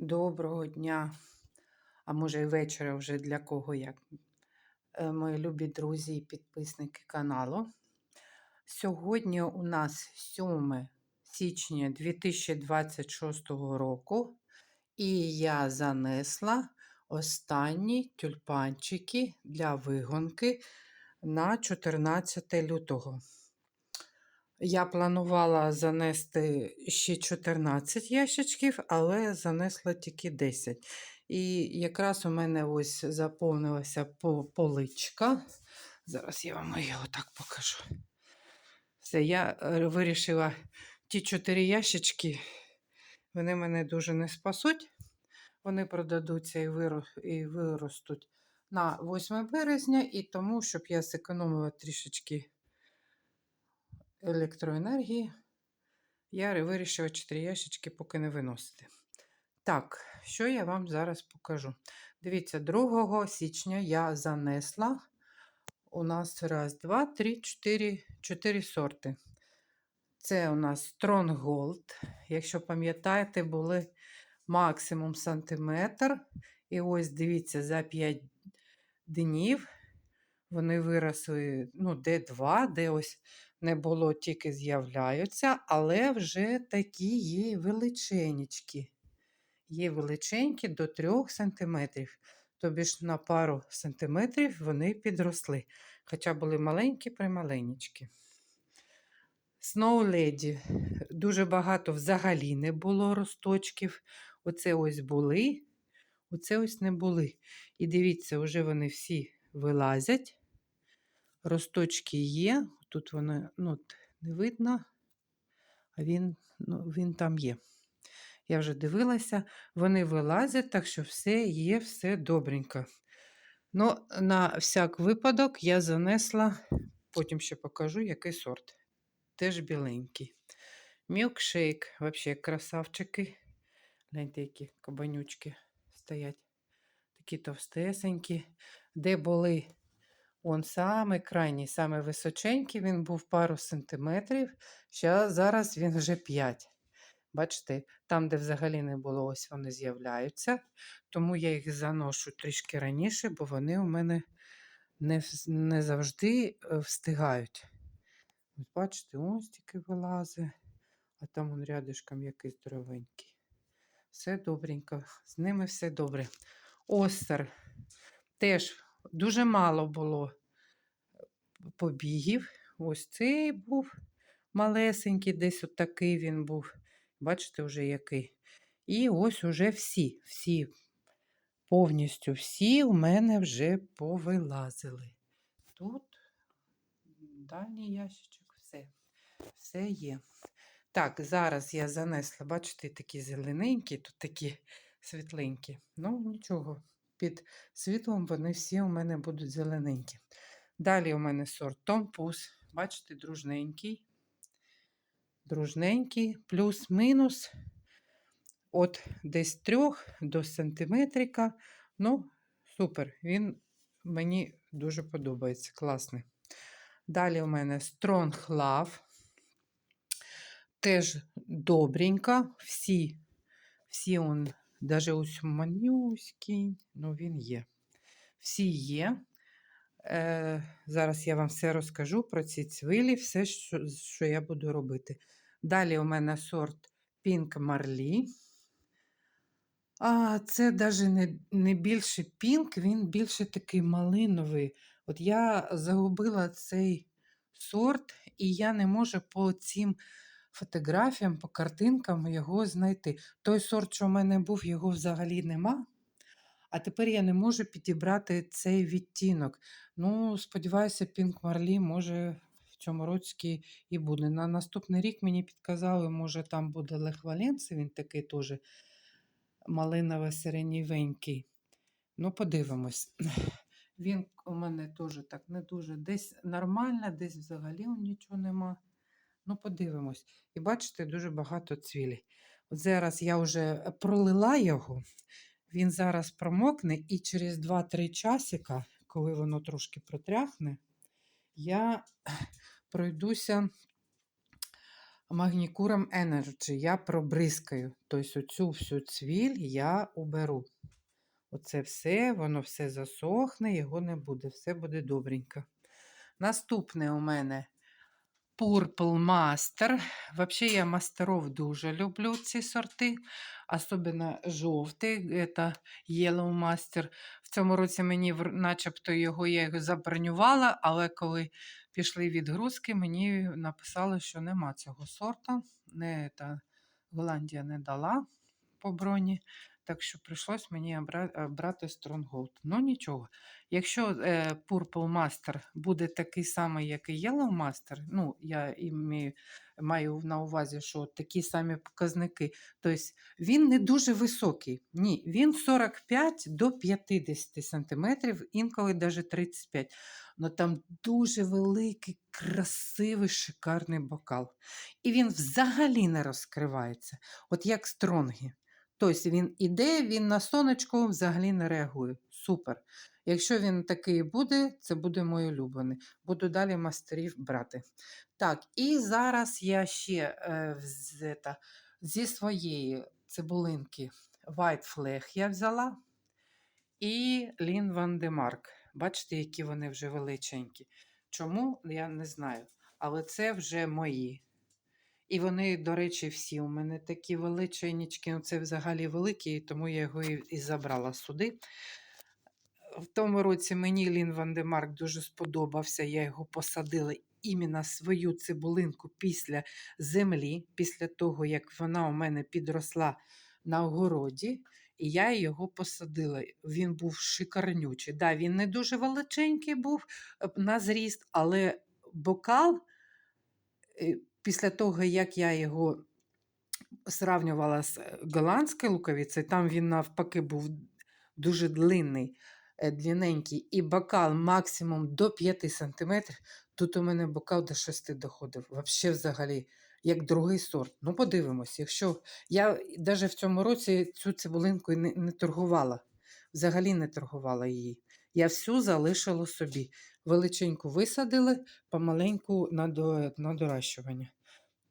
Доброго дня, а може і вечора вже для кого як. Е, Мої любі друзі і підписники каналу. Сьогодні у нас 7 січня 2026 року, і я занесла останні тюльпанчики для вигонки на 14 лютого. Я планувала занести ще 14 ящичків, але занесла тільки 10. І якраз у мене ось заповнилася поличка. Зараз я вам його так покажу. Все, я е, вирішила ті 4 ящички, вони мене дуже не спасуть. Вони продадуться і виростуть на 8 березня, і тому, щоб я зекономила трішечки електроенергії, я вирішила 4 ящички поки не виносити. Так, що я вам зараз покажу? Дивіться, 2 січня я занесла. У нас раз, два, три, чотири, чотири сорти. Це у нас Strong Gold. Якщо пам'ятаєте, були максимум сантиметр. І ось дивіться, за 5 днів вони виросли, ну, де 2, де ось не було, тільки з'являються, але вже такі є величенечкі. Є величенькі до 3 см. Тобі ж на пару сантиметрів вони підросли. Хоча були маленькі прималенечкі. Snow Lady. Дуже багато взагалі не було росточків. Оце ось були, оце ось не були. І дивіться, вже вони всі вилазять. Росточки є. Тут вони ну, не видно, а він, ну, він там є. Я вже дивилася, вони вилазять, так що все є, все добренько. Ну, на всяк випадок я занесла, потім ще покажу, який сорт. Теж біленький. Мілкшейк, взагалі красавчики. Гляньте, які кабанючки стоять. Такі товстесенькі. Де були он самий крайній, самий височенький, він був пару сантиметрів. Ща, зараз він вже 5. Бачите, там, де взагалі не було, ось вони з'являються. Тому я їх заношу трішки раніше, бо вони у мене не, не завжди е, встигають. Бачите, ось тільки вилазить, а там он рядишком якийсь здоровенький. Все добренько, з ними все добре. Остер теж дуже мало було побігів. Ось цей був малесенький, десь отакий він був. Бачите, вже який. І ось уже всі, всі, повністю всі у мене вже повилазили. Тут дальній ящичок, все, все є. Так, зараз я занесла, бачите, такі зелененькі, тут такі світленькі. Ну, нічого, під світлом вони всі у мене будуть зелененькі. Далі у мене сорт Томпус. Бачите, дружненький. Дружненький, плюс-мінус. От десь трьох до сантиметрика. Ну, супер. Він мені дуже подобається. Класний. Далі у мене Strong Love. Теж добренько. Всі, всі он, навіть ось манюський, ну він є. Всі є. Е, зараз я вам все розкажу про ці цвилі, все, що, що я буду робити. Далі у мене сорт Pink Marley. А, це навіть не, не більше пінк, він більше такий малиновий. От я загубила цей сорт, і я не можу по цим фотографіям, по картинкам його знайти. Той сорт, що в мене був, його взагалі нема. А тепер я не можу підібрати цей відтінок. Ну, сподіваюся, Пінк Марлі може в цьому році і буде. На наступний рік мені підказали, може, там буде Лех Валенце, він такий теж малиново-сиренівенький. Ну, подивимось. Він у мене теж так не дуже десь нормально, десь взагалі нічого нема. Ну, подивимось. І бачите, дуже багато цвілі. От зараз я вже пролила його, він зараз промокне, і через 2-3 часика, коли воно трошки протряхне, я пройдуся Магнікуром Energy я пробризкаю. Тобто оцю всю цвіль я уберу. Оце все, воно все засохне, його не буде, все буде добренько. Наступне у мене Purple Master. Взагалі, я мастеров дуже люблю ці сорти, особливо жовтий, це Yellow Master. В цьому році мені начебто його я його забронювала, але коли пішли відгрузки, мені написали, що нема цього сорта. Не, та, Голландія не дала по броні. Так що прийшлось мені е, брати Stronghold. Ну нічого. Якщо е, Purple Master буде такий самий, як і Yellow Master, ну, я імею, маю на увазі, що такі самі показники, тобто він не дуже високий. Ні, він 45 до 50 см, інколи навіть 35 але там дуже великий, красивий, шикарний бокал. І він взагалі не розкривається, от як стронги. Тобто він іде, він на сонечко взагалі не реагує. Супер. Якщо він такий буде, це буде мій улюблений. Буду далі мастерів брати. Так, і зараз я ще е, з, та, зі своєї цибулинки White Flag я взяла і Лін Ван де Марк. Бачите, які вони вже величенькі. Чому, я не знаю. Але це вже мої. І вони, до речі, всі у мене такі величенічки. Це взагалі великі, тому я його і, забрала сюди. В тому році мені Лін Ван де Марк дуже сподобався. Я його посадила іменно свою цибулинку після землі, після того, як вона у мене підросла на огороді. І я його посадила. Він був шикарнючий. Да, він не дуже величенький був е, на зріст, але бокал, е, після того, як я його сравнювала з е, голландською луковицею, там він навпаки був дуже длинний, е, длинненький, і бокал максимум до 5 см. Тут у мене бокал до 6 доходив. Взагалі, взагалі, як другий сорт. Ну, подивимось, якщо я навіть в цьому році цю цибулинку не, не торгувала, взагалі не торгувала її. Я всю залишила собі. Величеньку висадили, помаленьку на доращування.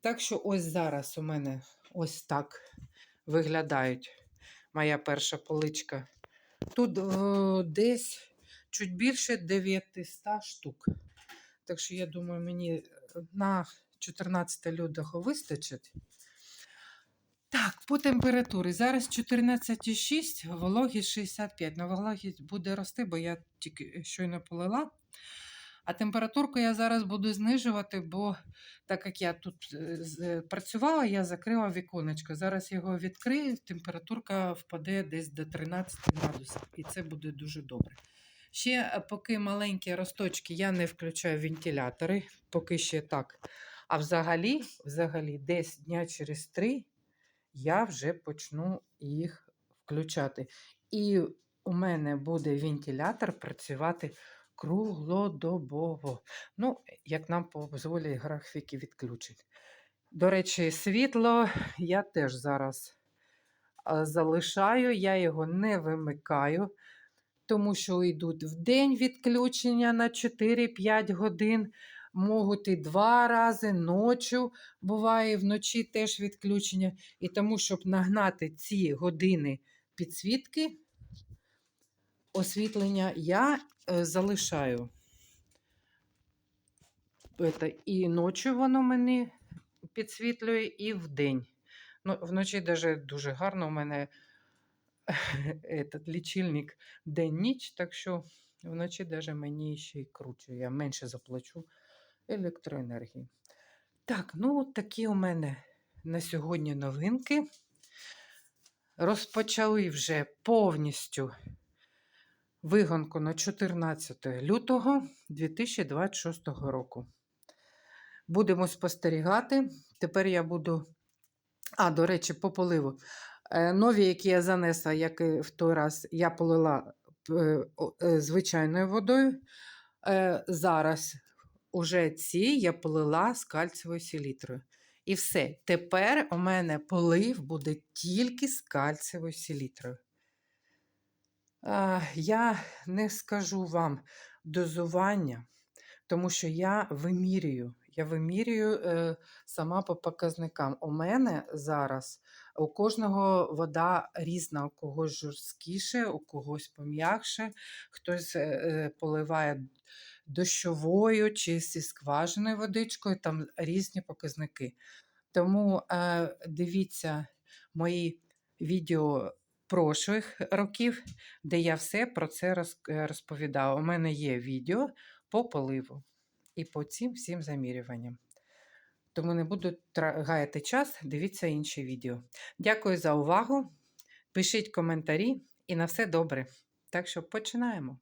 Так що ось зараз у мене ось так виглядають моя перша поличка. Тут о, десь чуть більше 900 штук. Так що я думаю, мені е, на 14 лютого вистачить. Так, по температурі. Зараз 14,6, вологість 65. Ну, вологість буде рости, бо я тільки щойно полила. А температурку я зараз буду знижувати, бо так як я тут е, працювала, я закрила віконечко. Зараз його відкрию, температурка впаде десь до 13 градусів, і це буде дуже добре. Ще е, поки маленькі росточки, я не включаю вентилятори, поки ще так. А взагалі, взагалі, десь дня через три я вже почну їх включати. І у мене буде вентилятор працювати круглодобово. Ну, як нам дозволять графіки відключень. До речі, світло я теж зараз залишаю, я його не вимикаю, тому що йдуть в день відключення на 4-5 годин. Можуть і два рази ночі, буває вночі теж відключення. І тому, щоб нагнати ці години підсвітки, освітлення, я залишаю. Это, і ночі воно мені підсвітлює, і вдень. Ну, вночі даже дуже гарно у мене этот лічильник день-ніч, так що вночі даже мені ще й круче. Я менше заплачу електроенергії. Так, ну от такі у мене на сьогодні новинки. Розпочали вже повністю вигонку на 14 лютого 2026 року. Будемо спостерігати. Тепер я буду. А, до речі, по поливу. Е, Нові, які я занесла, як і в той раз, я полила е, е, звичайною водою. Зараз уже ці я полила з кальцієвою селітрою. І все. Тепер у мене полив буде тільки з кальцієвою селітрою. А, Я не скажу вам дозування, тому що я вимірюю. Я вимірюю е, сама по показникам. У мене зараз у кожного вода різна, у когось жорсткіше, у когось пом'якше, хтось е, е, поливає дощовою чи зі скважиною водичкою, там різні показники. Тому е, дивіться мої відео прошлих років, де я все про це е, розповідала. У мене є відео по поливу і по цим всім замірюванням. Тому не буду гаяти час, дивіться інші відео. Дякую за увагу. Пишіть коментарі і на все добре. Так що починаємо.